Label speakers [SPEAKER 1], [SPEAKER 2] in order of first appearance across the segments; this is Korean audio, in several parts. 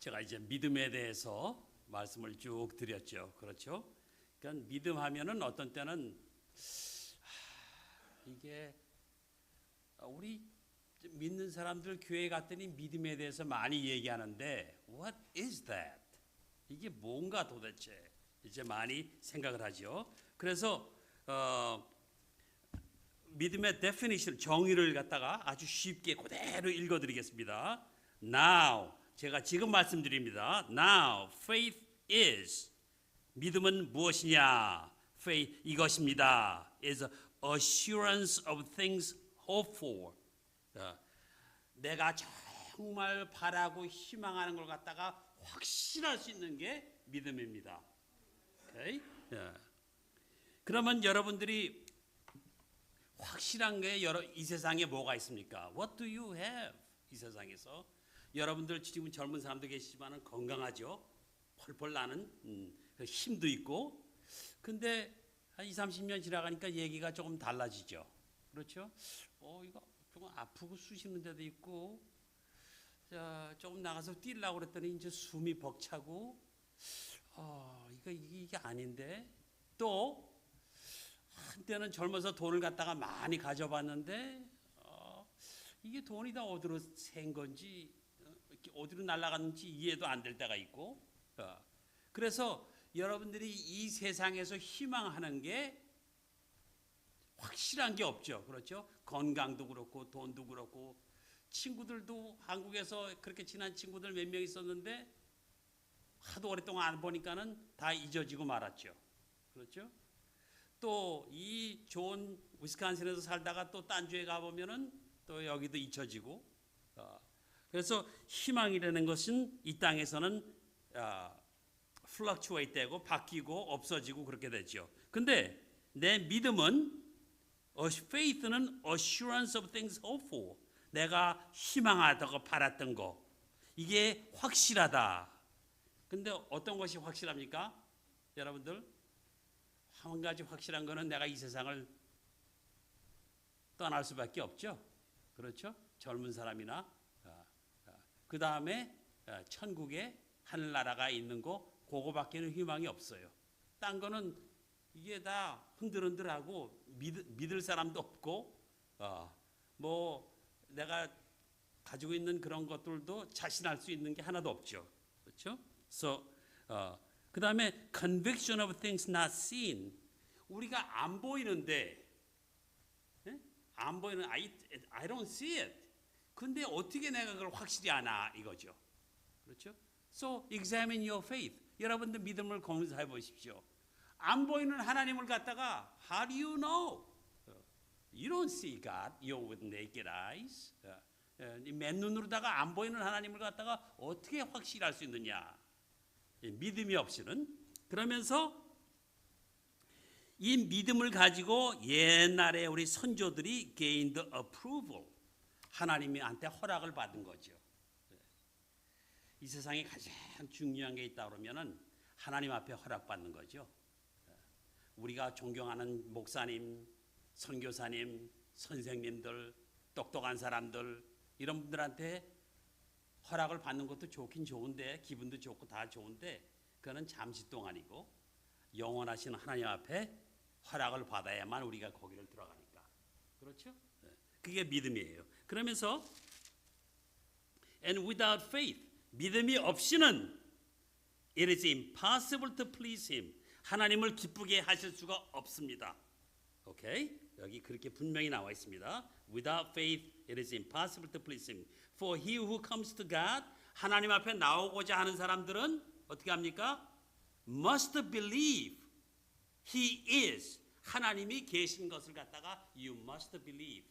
[SPEAKER 1] 제가 이제 믿음에 대해서 말씀을 쭉 드렸죠. 그렇죠? 그러니까 믿음 하면은 어떤 때는 하, 이게 우리 믿는 사람들 교회 갔더니 믿음에 대해서 많이 얘기하는데 what is that? 이게 뭔가 도대체 이제 많이 생각을 하죠. 그래서 어, 믿음의 definition 정의를 갖다가 아주 쉽게 그대로 읽어드리겠습니다. Now 제가 지금 말씀드립니다. Now faith is 믿음은 무엇이냐? faith 이것입니다. is assurance of things hoped for. 어, 내가 정말 바라고 희망하는 걸 갖다가 확신할 수 있는 게 믿음입니다. 오케이? 예. 그러면 여러분들이 확실한 게 여러 이 세상에 뭐가 있습니까? What do you have? 이 세상에서 여러분들 지금 젊은 사람도 계시지만은 건강하죠. 펄펄 나는 음, 그 힘도 있고. 근데 한 2, 30년 지나가니까 얘기가 조금 달라지죠. 그렇죠? 어, 이거 조금 아프고 쑤시는 데도 있고. 자, 조금 나가서 뛰려고 그랬더니 이제 숨이 벅차고 어, 이거 이게 아닌데. 또 한때는 젊어서 돈을 갖다가 많이 가져봤는데 어, 이게 돈이 다 어디로 샌 건지 어, 어디로 날아갔는지 이해도 안 될 때가 있고. 어, 그래서 여러분들이 이 세상에서 희망하는 게 확실한 게 없죠. 그렇죠? 건강도 그렇고 돈도 그렇고. 친구들도 한국에서 그렇게 친한 친구들 몇 명 있었는데 하도 오랫동안 안 보니까는 다 잊어지고 말았죠. 그렇죠? 또 이 좋은 위스콘신에서 살다가 또 딴 주에 가보면은 또 여기도 잊혀지고 어, 그래서 희망이라는 것은 이 땅에서는 어, fluctuate 되고 바뀌고 없어지고 그렇게 되죠. 근데 내 믿음은 faith는 assurance of things hoped for. 내가 희망하다고 바랐던 거 이게 확실하다. 근데 어떤 것이 확실합니까? 여러분들 한 가지 확실한 거는 내가 이 세상을 떠날 수밖에 없죠. 그렇죠? 젊은 사람이나 그 다음에 천국에 하늘나라가 있는 거 그거밖에는 희망이 없어요. 딴 거는 이게 다 흔들흔들하고 믿, 믿을 사람도 없고 어, 뭐 내가 가지고 있는 그런 것들도 자신할 수 있는 게 하나도 없죠. 그렇죠? So, 어, 그 다음에 conviction of things not seen. 우리가 안 보이는데, 예? 안 보이는 I, I don't see it. 근데 어떻게 내가 그걸 확실히 아나 이거죠. 그렇죠? So examine your faith. 여러분들 믿음을 검사해 보십시오. 안 보이는 하나님을 갖다가 how do you know? You don't see God. You with naked eyes. 맨 눈으로다가 안 보이는 하나님을 갖다가 어떻게 확실할 수 있느냐? 믿음이 없이는 그러면서 이 믿음을 가지고 옛날에 우리 선조들이 gained approval 하나님한테 허락을 받은 거죠. 이 세상에 가장 중요한 게 있다 그러면은 하나님 앞에 허락받는 거죠. 우리가 존경하는 목사님, 선교사님, 선생님들, 똑똑한 사람들 이런 분들한테 허락을 받는 것도 좋긴 좋은데 기분도 좋고 다 좋은데 그거는 잠시 동안이고 영원하신 하나님 앞에 허락을 받아야만 우리가 거기를 들어가니까 그렇죠? 그게 믿음이에요. 그러면서 and without faith 믿음이 없이는 it is impossible to please him 하나님을 기쁘게 하실 수가 없습니다. 오케이? 여기 그렇게 분명히 나와 있습니다. Without faith it is impossible to please him. For he who comes to God 하나님 앞에 나오고자 하는 사람들은 어떻게 합니까? must believe he is 하나님이 계신 것을 갖다가 you must believe.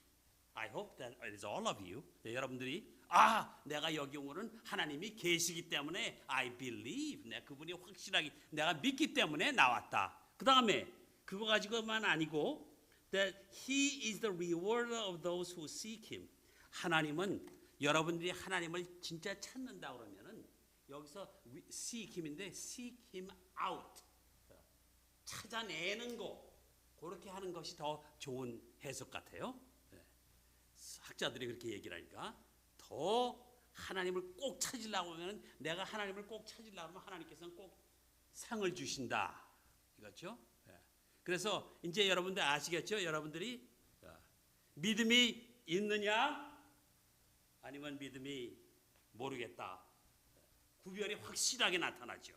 [SPEAKER 1] I hope that it is all of you. 네, 여러분들이 아, 내가 여기 온 거는 하나님이 계시기 때문에 I believe. 내 그분이 확실하게 내가 믿기 때문에 나왔다. 그 다음에 그거 가지고만 아니고 that he is the rewarder of those who seek him. 하나님은 여러분들이 하나님을 진짜 찾는다 그러면은 여기서 seek him인데 seek him out. 찾아내는 거 그렇게 하는 것이 더 좋은 해석 같아요. 학자들이 그렇게 얘기를 하니까 더 하나님을 꼭 찾으려고 하면 내가 하나님을 꼭 찾으려고 하면 하나님께서는 꼭 상을 주신다. 이거죠? 예. 그래서 이제 여러분들 아시겠죠? 여러분들이 자, 믿음이 있느냐 아니면 믿음이 모르겠다. 구별이 확실하게 나타나죠.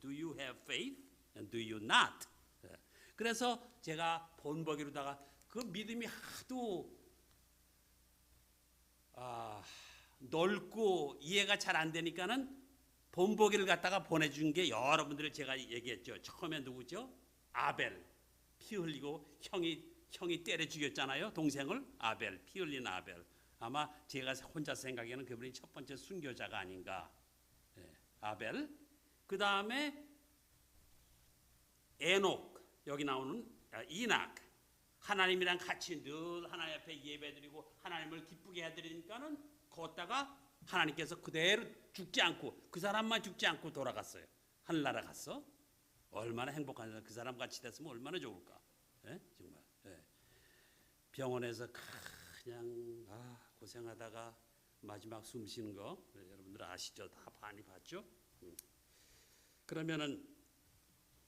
[SPEAKER 1] Do you have faith and do you not? 예. 그래서 제가 본보기로다가 그 믿음이 하도 아, 넓고 이해가 잘 안 되니까는 본보기를 갖다가 보내준 게 여러분들 제가 얘기했죠. 처음에 누구죠? 아벨 피 흘리고 형이 형이 때려 죽였잖아요. 동생을 아벨 피 흘린 아벨. 아마 제가 혼자 생각에는 그분이 첫 번째 순교자가 아닌가. 예, 아벨. 그 다음에 에녹 여기 나오는 아, 이낙 하나님이랑 같이 늘 하나님 앞에 예배드리고 하나님을 기쁘게 해드리니까는 걷다가 하나님께서 그대로 죽지 않고 그 사람만 죽지 않고 돌아갔어요. 하늘나라 갔어. 얼마나 행복한 사람, 그 사람 같이 됐으면 얼마나 좋을까. 예? 정말. 예. 병원에서 그냥 아, 고생하다가 마지막 숨 쉬는 거 예, 여러분들 아시죠? 다 많이 봤죠? 음. 그러면은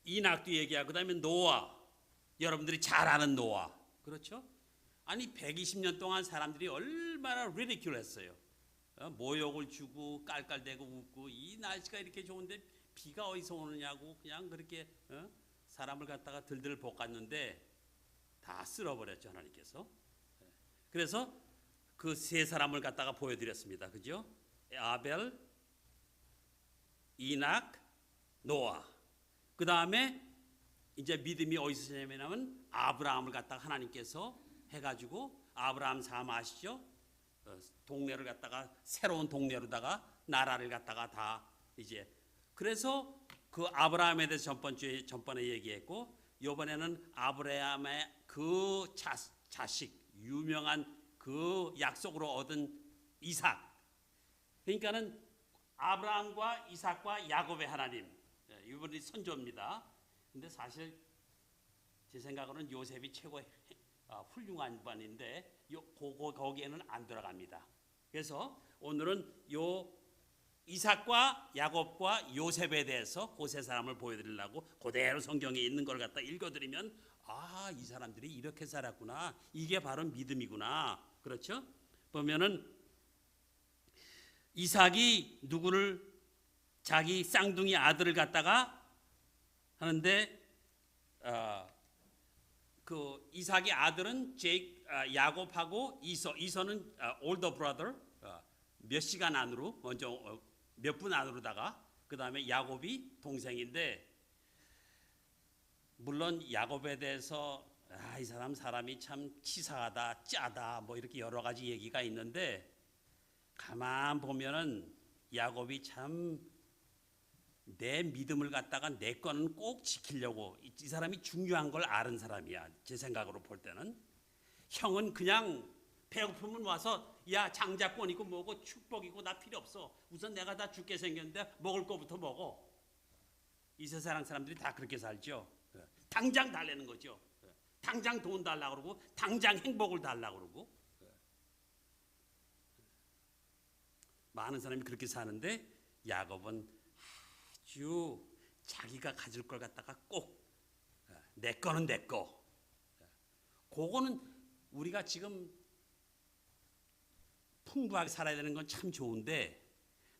[SPEAKER 1] 이낙도 얘기하고 그다음에 노아 여러분들이 잘 아는 노아 그렇죠? 아니 120년 동안 사람들이 얼마나 리디큘 했어요. 어, 모욕을 주고 깔깔대고 웃고 이 날씨가 이렇게 좋은데 비가 어디서 오느냐고 그냥 그렇게 어? 사람을 갖다가 들들 볶았는데 다 쓸어버렸죠 하나님께서. 예. 그래서 그 세 사람을 갖다가 보여드렸습니다. 그죠? 아벨, 이낙, 노아. 그 다음에 이제 믿음이 어디서 시작냐면 아브라함을 갖다가 하나님께서 해가지고 아브라함 삶 아시죠? 어, 동네를 갖다가 새로운 동네로다가 나라를 갖다가 다 이제 그래서 그 아브라함에 대해서 전번 주에 전번에 얘기했고 이번에는 아브라함의 그 자, 자식 유명한 그 약속으로 얻은 이삭 그러니까는 아브라함과 이삭과 야곱의 하나님 예, 이분이 선조입니다. 근데 사실 제 생각으로는 요셉이 최고 아, 훌륭한 분인데 요 고거 거기에는 안 들어갑니다. 그래서 오늘은 요 이삭과 야곱과 요셉에 대해서 고세 사람을 보여드리려고 그대로 성경에 있는 걸 갖다 읽어드리면 아 이 사람들이 이렇게 살았구나 이게 바로 믿음이구나 그렇죠? 보면은 이삭이 누구를 자기 쌍둥이 아들을 갖다가 하는데 어, 그 이삭의 아들은 제이 아, 야곱하고 이서 이서는 아, 올더 브라더 어, 몇 시간 안으로 먼저 어, 몇분 안으로다가 그 다음에 야곱이 동생인데 물론 야곱에 대해서 아, 이 사람 사람이 참 치사하다 짜다 뭐 이렇게 여러 가지 얘기가 있는데 가만 보면은 야곱이 참 내 믿음을 갖다가 내 거는 꼭 지키려고 이, 이 사람이 중요한 걸 아는 사람이야. 제 생각으로 볼 때는. 형은 그냥 배고프면 와서 야 장자권이고 뭐고 축복이고 나 필요 없어. 우선 내가 다 죽게 생겼는데 먹을 거부터 먹어. 이 세상 사람들이 다 그렇게 살죠. 예. 당장 달래는 거죠. 예. 당장 돈 달라 그러고 당장 행복을 달라 그러고. 예. 많은 사람이 그렇게 사는데 야곱은 아주 자기가 가질 걸 갖다가 꼭 내 거는 내 거. 그거는 우리가 지금 풍부하게 살아야 되는 건 참 좋은데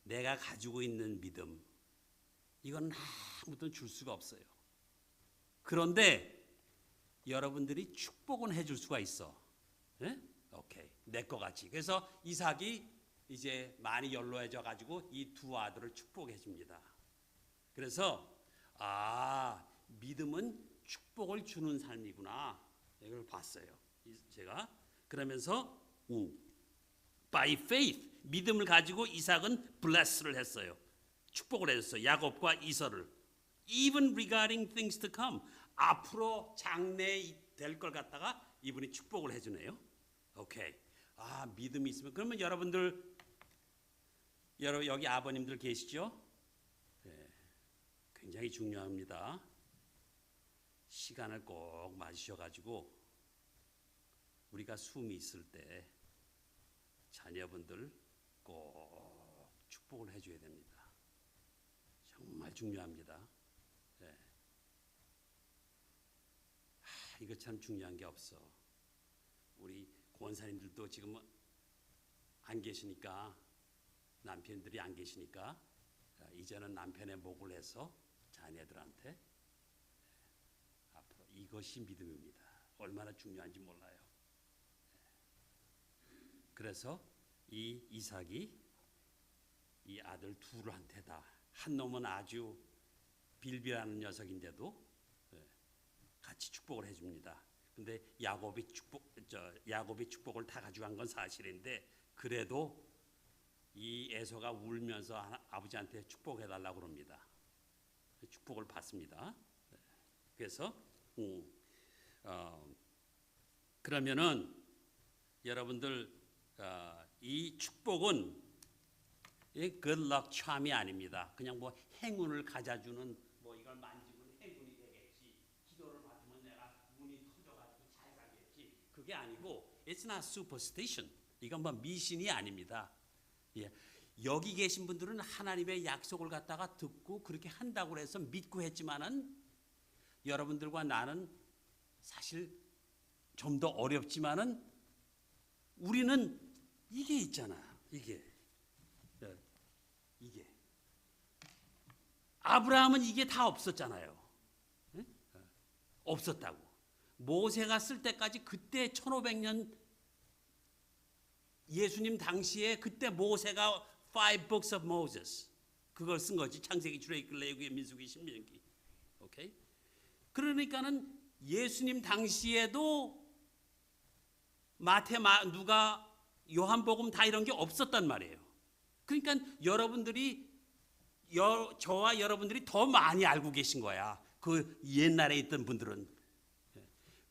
[SPEAKER 1] 내가 가지고 있는 믿음 이건 아무도 줄 수가 없어요. 그런데 여러분들이 축복은 해줄 수가 있어. 예? 오케이 내 거 같이. 그래서 이삭이 이제 많이 연로해져 가지고 이 두 아들을 축복해 줍니다. 그래서 아 믿음은 축복을 주는 삶이구나 이걸 봤어요. 제가 그러면서 우 by faith 믿음을 가지고 이삭은 bless를 했어요. 축복을 해줬어요. 야곱과 이서를 even regarding things to come 앞으로 장래 될 걸 갖다가 이분이 축복을 해주네요. 오케이. 아 믿음이 있으면 그러면 여러분들 여러 여기 아버님들 계시죠? 네, 굉장히 중요합니다. 시간을 꼭 맞으셔가지고 우리가 숨이 있을 때 자녀분들 꼭 축복을 해줘야 됩니다. 정말 중요합니다. 예. 하, 이거 참 중요한 게 없어. 우리 권사님들도 지금 안 계시니까 남편들이 안 계시니까 자, 이제는 남편의 목을 해서 자녀들한테 예, 앞으로 이것이 믿음입니다. 얼마나 중요한지 몰라요. 예. 그래서 이 이삭이 이 아들 둘한테 다한 놈은 아주 빌빌하는 녀석인데도 예, 같이 축복을 해줍니다. 근데 야곱이 축복 저 야곱이 축복을 다 가져간 건 사실인데 그래도 이 에서가 울면서 아버지한테 축복해 달라고 그럽니다. 축복을 받습니다. 네. 그래서 음, 어, 그러면은 여러분들 어, 이 축복은 이 good charm이 아닙니다. 그냥 뭐 행운을 가져주는 뭐 이걸 만지면 행운이 되겠지. 기도를 받으면 내가 운이 터져가지고 잘 살겠지. 그게 아니고 it's not superstition. 이건 뭐 미신이 아닙니다. 예. 여기 계신 분들은 하나님의 약속을 갖다가 듣고 그렇게 한다고 해서 믿고 했지만은 여러분들과 나는 사실 좀 더 어렵지만은 우리는 이게 있잖아. 이게 예, 이게 아브라함은 이게 다 없었잖아요. 예? 예. 없었다고. 모세가 쓸 때까지 그때 1500년 예수님 당시에 그때 모세가 Five Books of Moses 그걸 쓴 거지 창세기, 출애굽기, 레위기, 민수기, 신명기. 오케이? 그러니까는 예수님 당시에도 마태, 마, 누가, 요한복음 다 이런 게 없었단 말이에요. 그러니까 여러분들이 여, 저와 여러분들이 더 많이 알고 계신 거야. 그 옛날에 있던 분들은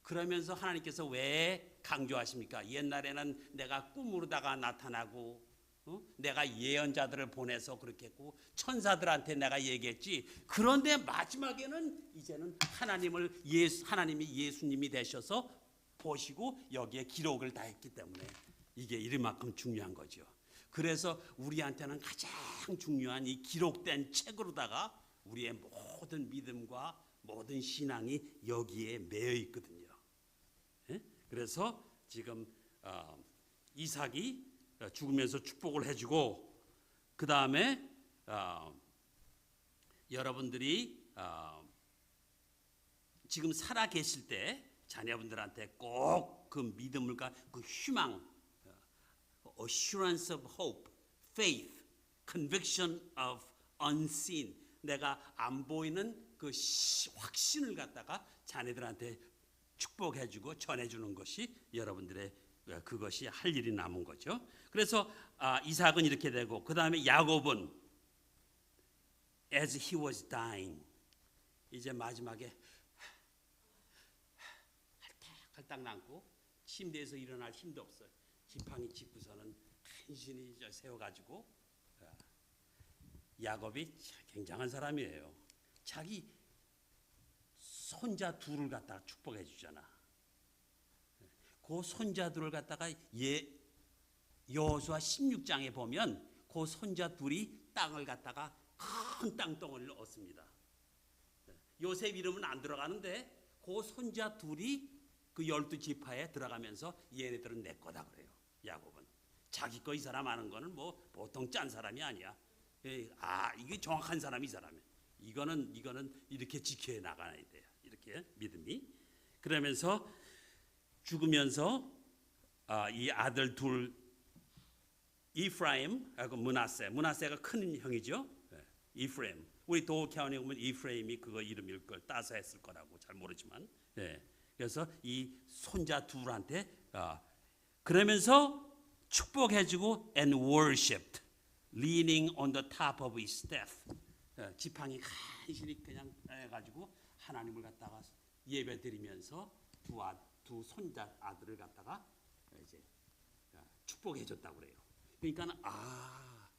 [SPEAKER 1] 그러면서 하나님께서 왜 강조하십니까? 옛날에는 내가 꿈으로다가 나타나고 어? 내가 예언자들을 보내서 그렇게 했고 천사들한테 내가 얘기했지. 그런데 마지막에는 이제는 하나님을 예수 하나님이 예수님이 되셔서 보시고 여기에 기록을 다 했기 때문에 이게 이만큼 중요한 거죠. 그래서 우리한테는 가장 중요한 이 기록된 책으로다가 우리의 모든 믿음과 모든 신앙이 여기에 매여 있거든요. 예? 그래서 지금 어, 이삭이 죽으면서 축복을 해주고 그 다음에 어, 여러분들이 어, 지금 살아 계실 때 자녀분들한테 꼭 그 믿음과 그 희망, 어, assurance of hope, faith, conviction of unseen. 내가 안 보이는 그 시- 확신을 갖다가 자녀들한테 축복해주고 전해주는 것이 여러분들의 어, 그것이 할 일이 남은 거죠. 그래서 아, 이삭은 이렇게 되고 그 다음에 야곱은 as he was dying 이제 마지막에 할딱할딱 남고 침대에서 일어날 힘도 없어요. 지팡이 짚고서는 간신히 저 세워가지고 어, 야곱이 굉장한 사람이에요. 자기 손자 둘을 갖다가 축복해 주잖아. 그 손자 둘을 갖다가 예 여호수아 16장에 보면 그 손자 둘이 땅을 갖다가 큰 땅덩어리를 얻습니다. 요셉 이름은 안 들어가는데 그 손자 둘이 그 열두 지파에 들어가면서 얘네들은 내 거다 그래요. 야곱은 자기 거 이 사람 아는 거는 뭐 보통 짠 사람이 아니야. 예, 아 이게 정확한 사람이 이 사람이. 이거는 이거는 이렇게 지켜 나가야 돼요. 이렇게 믿음이 그러면서 죽으면서 아, 이 아들 둘 이프라임하고 문하세. 문하세가 큰 형이죠. 예, 이프라임. 우리 도케아원에 보면 이프라임이 그거 이름일 걸 따서 했을 거라고 잘 모르지만 예, 그래서 이 손자 둘한테 아, 그러면서 축복해주고 and worshipped leaning on the top of his staff. 예, 지팡이 간신히 그냥 해가지고 하나님을 갖다가 예배 드리면서 두, 아, 두 손자 아들을 갖다가 이제 축복해 줬다고 그래요. 그러니까 아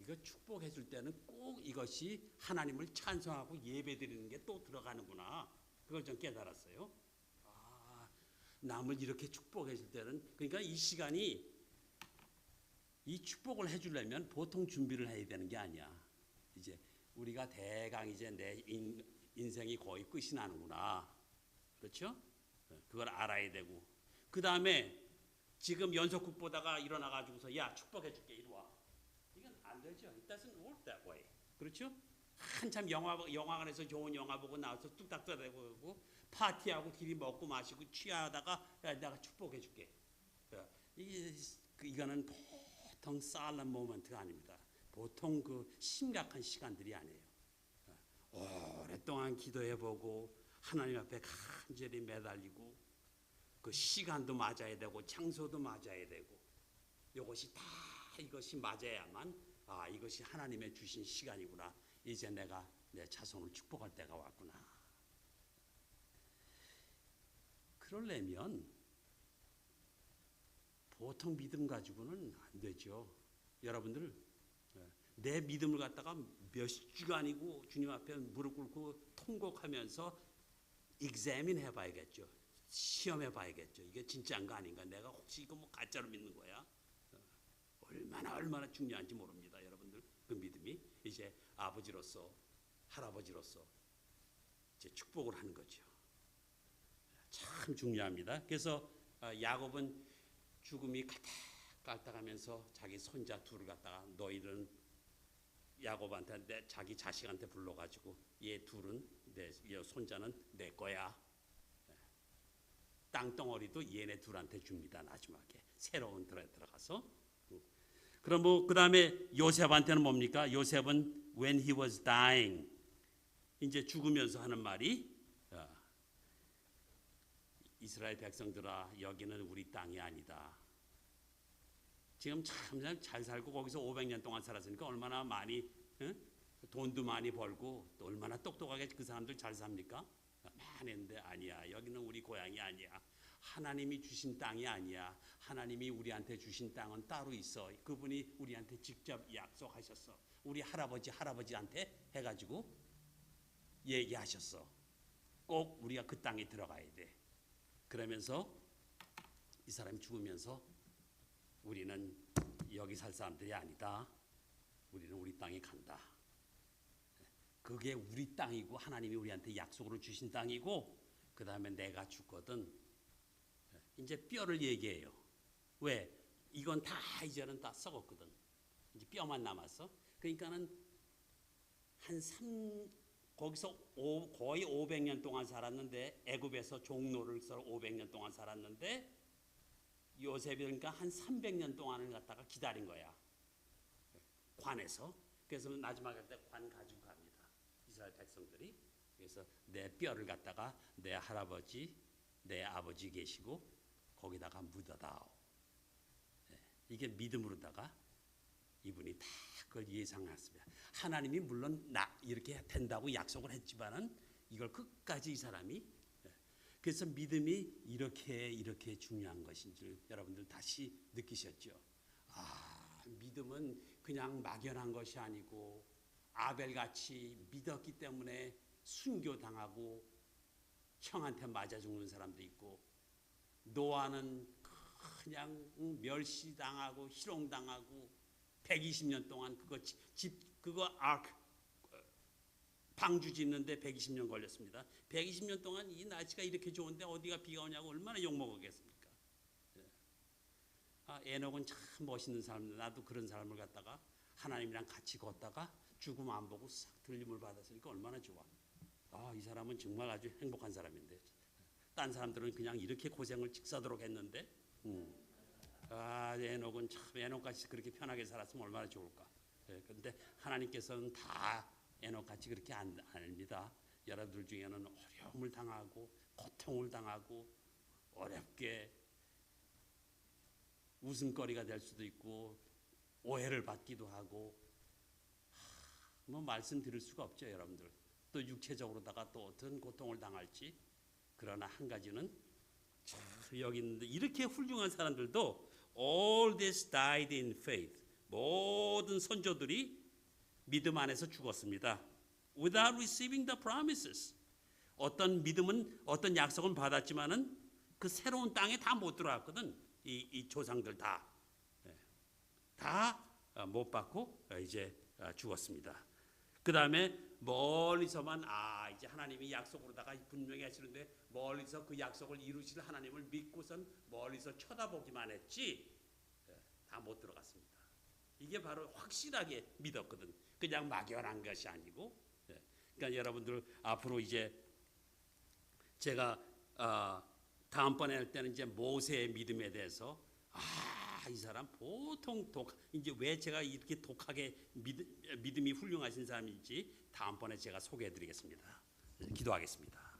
[SPEAKER 1] 이거 축복해 줄 때는 꼭 이것이 하나님을 찬송하고 예배 드리는 게 또 들어가는구나. 그걸 좀 깨달았어요. 아 남을 이렇게 축복해 줄 때는 그러니까 이 시간이 이 축복을 해주려면 보통 준비를 해야 되는 게 아니야. 이제 우리가 대강 이제 내 인, 인생이 거의 끝이 나는구나. 그렇죠? 그걸 알아야 되고 그 다음에 지금 연속극 보다가 일어나 가지고서 야 축복해 줄게 이리 와. 이건 안 되죠. It doesn't work that way. 그렇죠? 한참 영화 영화관에서 좋은 영화 보고 나와서 뚝딱 떠대고 파티하고 길이 먹고 마시고 취하다가 야 내가 축복해 줄게. 야, 이게 그 이거는 보통 살람 모먼트가 아닙니다. 보통 그 심각한 시간들이 아니에요. 오랫동안 기도해보고 하나님 앞에 간절히 매달리고 그 시간도 맞아야 되고 장소도 맞아야 되고 이것이 다 이것이 맞아야만 아 이것이 하나님의 주신 시간이구나. 이제 내가 내 자손을 축복할 때가 왔구나. 그러려면 보통 믿음 가지고는 안 되죠. 여러분들 예, 내 믿음을 갖다가 몇 주간이고 주님 앞에 무릎 꿇고 통곡하면서 examine 해봐야겠죠. 시험해봐야겠죠. 이게 진짜인가 아닌가. 내가 혹시 이거 뭐 가짜로 믿는 거야? 어, 얼마나 얼마나 중요한지 모릅니다, 여러분들. 그 믿음이 이제 아버지로서 할아버지로서 이제 축복을 하는 거죠. 참 중요합니다. 그래서 어, 야곱은 죽음이 깔딱깔딱하면서 자기 손자 둘을 갖다가 너희들은 야곱한테 내 자기 자식한테 불러가지고 얘 둘은 내얘 손자는 내 거야. 땅덩어리도 얘네 둘한테 줍니다. 마지막에 새로운 들에 들어가서. 그럼 뭐 그다음에 요셉한테는 뭡니까? 요셉은 when he was dying 이제 죽으면서 하는 말이 어, 이스라엘 백성들아 여기는 우리 땅이 아니다. 지금 참 잘 살고 거기서 500년 동안 살았으니까 얼마나 많이 응? 돈도 많이 벌고 또 얼마나 똑똑하게 그 사람들 잘 삽니까? 했는데 아니야. 여기는 우리 고향이 아니야. 하나님이 주신 땅이 아니야. 하나님이 우리한테 주신 땅은 따로 있어. 그분이 우리한테 직접 약속하셨어. 우리 할아버지 할아버지한테 해가지고 얘기하셨어. 꼭 우리가 그 땅에 들어가야 돼. 그러면서 이 사람이 죽으면서 우리는 여기 살 사람들이 아니다. 우리는 우리 땅에 간다. 그게 우리 땅이고 하나님이 우리한테 약속으로 주신 땅이고 그 다음에 내가 죽거든. 이제 뼈를 얘기해요. 왜? 이건 다 이제는 다 썩었거든. 이제 뼈만 남았어. 그러니까는 한 3, 거기서 오, 거의 500년 동안 살았는데 애굽에서 종로를 써 500년 동안 살았는데 요셉이 그러니까 한 300년 동안을 갖다가 기다린 거야. 관에서. 그래서 마지막에 때관 가지고 백성들이. 그래서 내 뼈를 갖다가 내 할아버지, 내 아버지 계시고 거기다가 묻어다오. 네, 이게 믿음으로다가 이분이 다 그걸 예상했습니다. 하나님이 물론 나 이렇게 된다고 약속을 했지만은 이걸 끝까지 이 사람이 그래서 믿음이 이렇게 이렇게 중요한 것인지 여러분들 다시 느끼셨죠? 아, 믿음은 그냥 막연한 것이 아니고 아벨 같이 믿었기 때문에 순교 당하고 형한테 맞아 죽는 사람도 있고 노아는 그냥 멸시 당하고 희롱 당하고 120년 동안 그거 집 그거 아크 방주 짓는데 120년 걸렸습니다. 120년 동안 이 날씨가 이렇게 좋은데 어디가 비가 오냐고 얼마나 욕 먹었겠습니까? 아, 에녹은 참 멋있는 사람. 나도 그런 사람을 갖다가 하나님이랑 같이 걷다가 죽음 안 보고 싹 들림을 받았으니까 얼마나 좋아. 아, 이 사람은 정말 아주 행복한 사람인데. 딴 사람들은 그냥 이렇게 고생을 직사도록 했는데, 음. 아, 에녹은 참 에녹같이 그렇게 편하게 살았으면 얼마나 좋을까. 그런데 네, 하나님께서는 다 에녹 같이 그렇게 안, 아닙니다. 여러분들 중에는 어려움을 당하고 고통을 당하고 어렵게 웃음거리가 될 수도 있고 오해를 받기도 하고 하, 뭐 말씀드릴 수가 없죠, 여러분들. 또 육체적으로다가 또 어떤 고통을 당할지 그러나 한 가지는 참 여기 있는데 이렇게 훌륭한 사람들도 all this died in faith 모든 선조들이 믿음 안에서 죽었습니다. Without receiving the promises. 어떤 믿음은 어떤 약속은 받았지만은 그 새로운 땅에 다 못 들어갔거든. 이, 이 조상들 다. 네. 다못 받고 어, 이제 어, 죽었습니다. 그 다음에 멀리서만 아 이제 하나님이 약속으로다가 분명히 하시는데 멀리서 그 약속을 이루실 하나님을 믿고선 멀리서 쳐다보기만 했지 다 못 들어갔습니다. 이게 바로 확실하게 믿었거든. 그냥 막연한 것이 아니고. 예. 그러니까 여러분들 앞으로 이제 제가 어, 다음번에 할 때는 이제 모세의 믿음에 대해서 아 이 사람 보통 독 이제 왜 제가 이렇게 독하게 믿, 믿음이 훌륭하신 사람인지 다음번에 제가 소개해드리겠습니다. 기도하겠습니다.